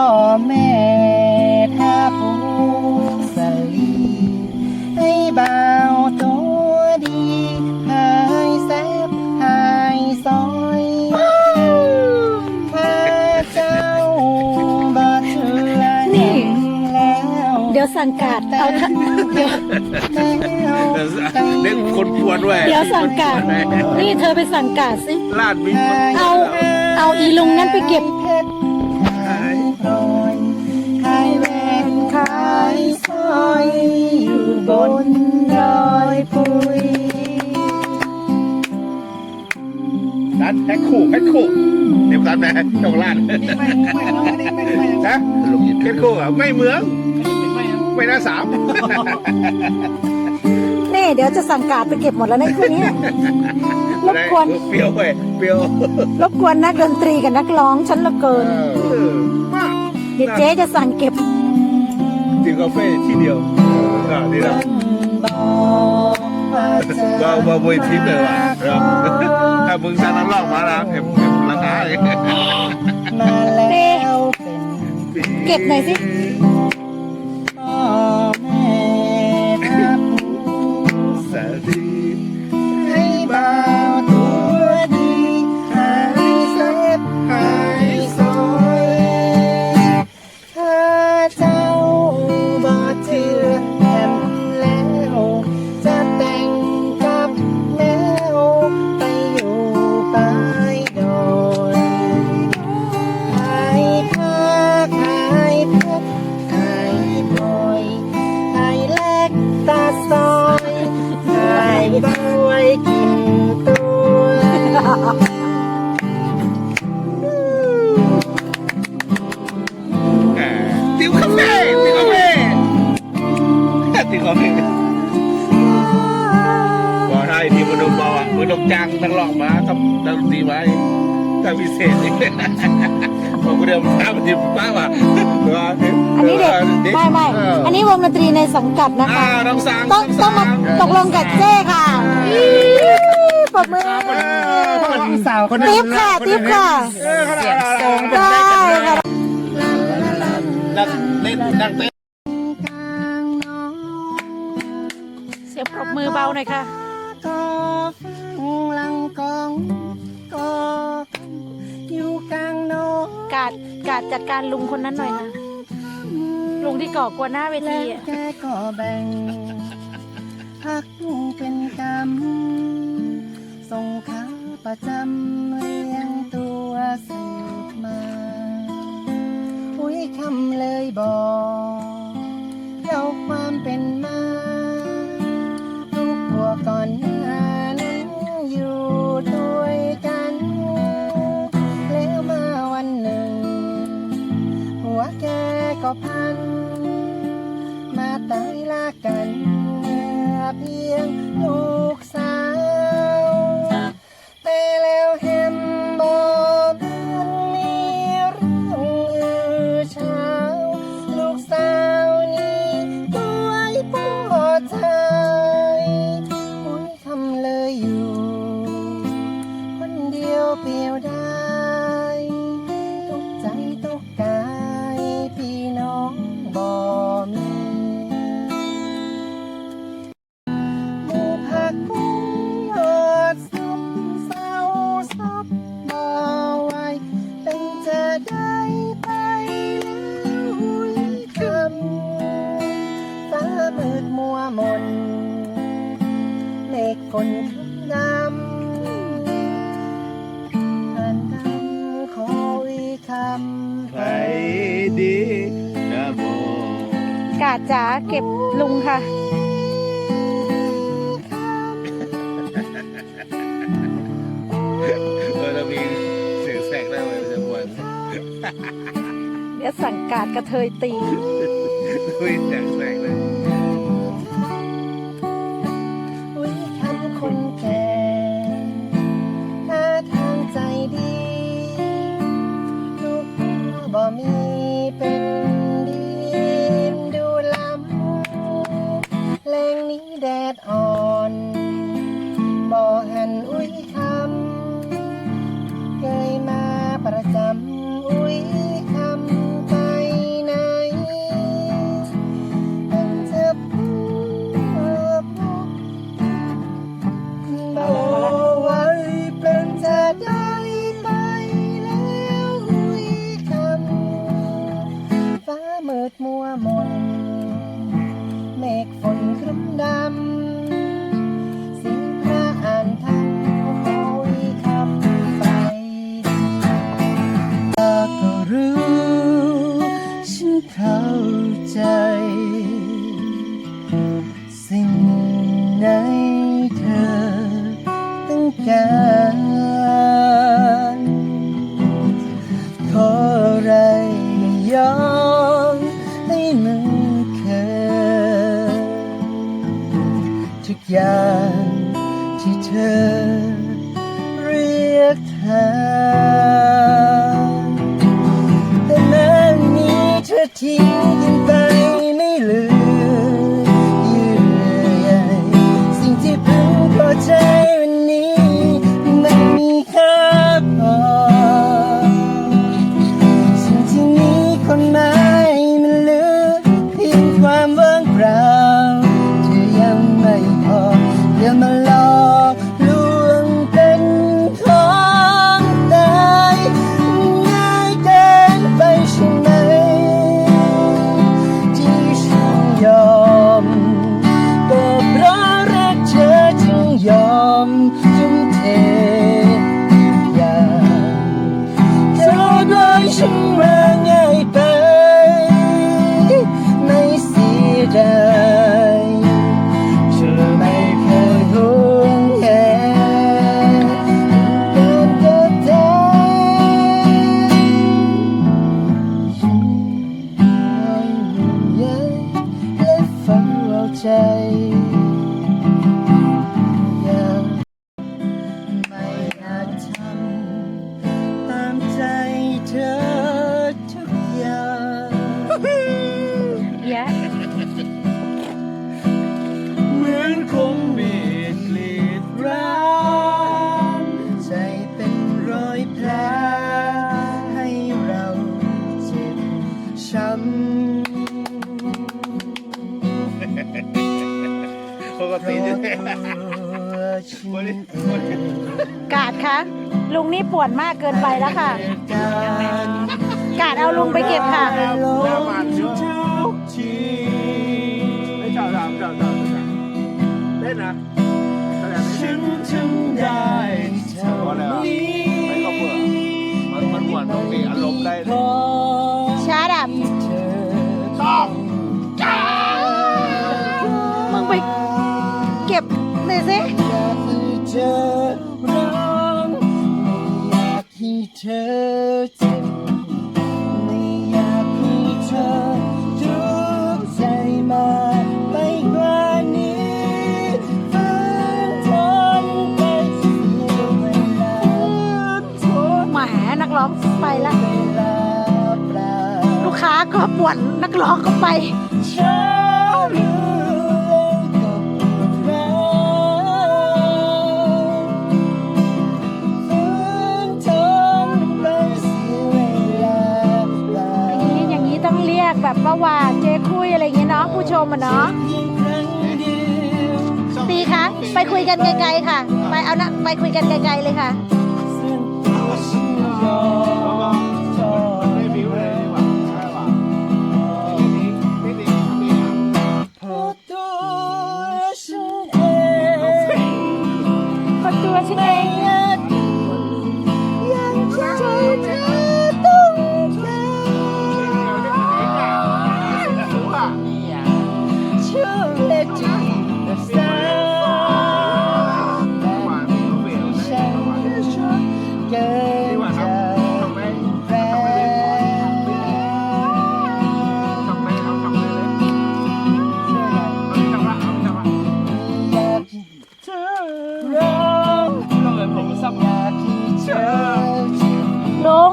พ่อแม่ท่าผู้สลีให้บ่าวตัวดีหายแซบหายซอยข้าเจ้าบ่เชื่อนี่แล้วเดี๋ยวสังกัดเอาท่าเดี๋ยวเด็กคนปวดด้วยเดี๋ยวสังกัดนี่เธอไปสังกัดสิลาดมีคนเอาเอาอีลุงนั้นไปเก็บายสร้อยอยู่บนดอยปุยดันแพ็คคู่แพ็คคู่เดี๋ยวกันแม่จงลาดนะแพ็คคู่อะไม่เหมือง ไม่น่าสามนี่เดี๋ยวจะสั่งการไปเก็บหมดแล้วในะคืนนี้รบกวนเปรี้ยวเว้ยเปรี้ยวรบกวนนักดนตรีกับนักร้องฉันเหละเกินเออมากเดี๋ยวเจ๊จะสั่งเก็บจิบ กาแฟที่เดียวอ่านี่นะว่าว่าว่าบวยทิพย์เลยว่ะครับถ้ามึงจะนั่งน้ำลอกมาแล้วเอ็มเอ็มราคายมาแล้วเก็บหน่อยสิ บอกได้ที่มนุษย์บอกอะมนุษย์จ้างนักร้องมาทำดนตรีไว้ทำพิเศษอีกผมก็เดินตามที่ป้าว่าอันนี้เด็กไม่ไม่อันนี้วงดนตรีในสังกัดนะอ่าคะน้องสังต้องต้องมาตกลงกับเจ้ค่ะอี๋ปรบมือสาวติ๊บค่ะติ๊บค่ะเออขนาดนั้นได้ค่ะนักเล่นนักเต้นกลางน้องเสียงปรบมือเบาหน่อยค่ะ ก็ฟังลังกองก็อยู่กลางน้องกาดกาดจัดการลุงคนนั้นหน่อยนะลุงที่ก่อกวนหน้าเวและทีอะแกก็แบ่งพักเป็นกรรมส่งขาประจำเรียงตัวสืบมา อุ้ยคำเลยบอกเล่าความเป็นมาลูกบัวก่อนหน้านั้น ซุบเศร้าซับบ่ไหวเป็นจะได้ไปแล้วคำฟ้ามืดมัวมนเมฆฝนครึ้มดำผ่านดำขอวีคำไปดีนะโมกาดจ๋าเก็บลุงค่ะ เดี๋ยวสั่งการกระเทยตีมีเสียงแสกเลยวิคำคนแก่ท่าทางใจดี ลูกพ่อบ่มีเป็นดีมดูลำแรงนี้แดดอ่อนบ่หั เรียกเธอแต่นานนี้เธอทิ้งกันไปไม่เหลือยื่อใยสิ่งที่พึงพอใจ ติราะจะตัวฉันเองกาดคะลุงนี่ปวดมากเกินไปแล้วค่ะ การกาดเอาลุงไปเก็บค่ะลงทุกทีไม่ชอบชอบชอบชอบเล่นนะแสดงฉันทำได้เท่านี้ไม่ก็เบื่อมันมันหวนมันมีอารมณ์ได้ อยากให้เธอร้องไม่อยากให้เธอเจ็บไม่อยากให้เธอทุกข์ใจมากไปกว่านี้ฝืนทนไปเสียเวลาทนแหมนักร้องไปละเวลาเปล่าลูกค้าก็ปวดนักร้องก็ไป ฉัน หวานเจ๊คุยอะไรอย่างเงี้ยเนาะผู้ชมอะเนาะเพียงครั้งเดียวตีคะไปคุยกันไกลๆค่ะ ไปเอานะไปคุยกันไกลๆเลยค่ะ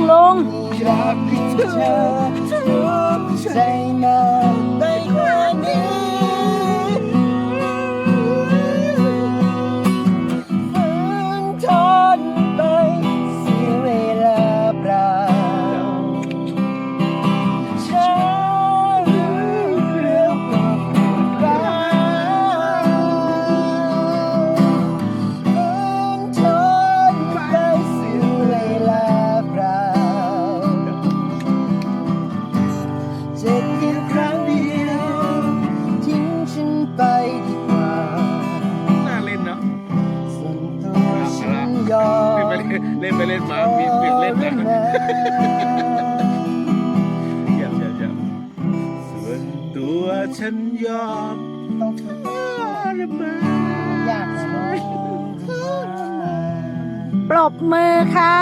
ลงลง อยากให้เธอทุกข์ใจนา เล่นไปเล่นไปเล่นมามีเปลี่ยนเล่นกันเยี่ยมเยี่ยมเยี่ยมส่วนตัวฉันยอมต้องฝึกระบายยากหน่อยปรบมือค่ะ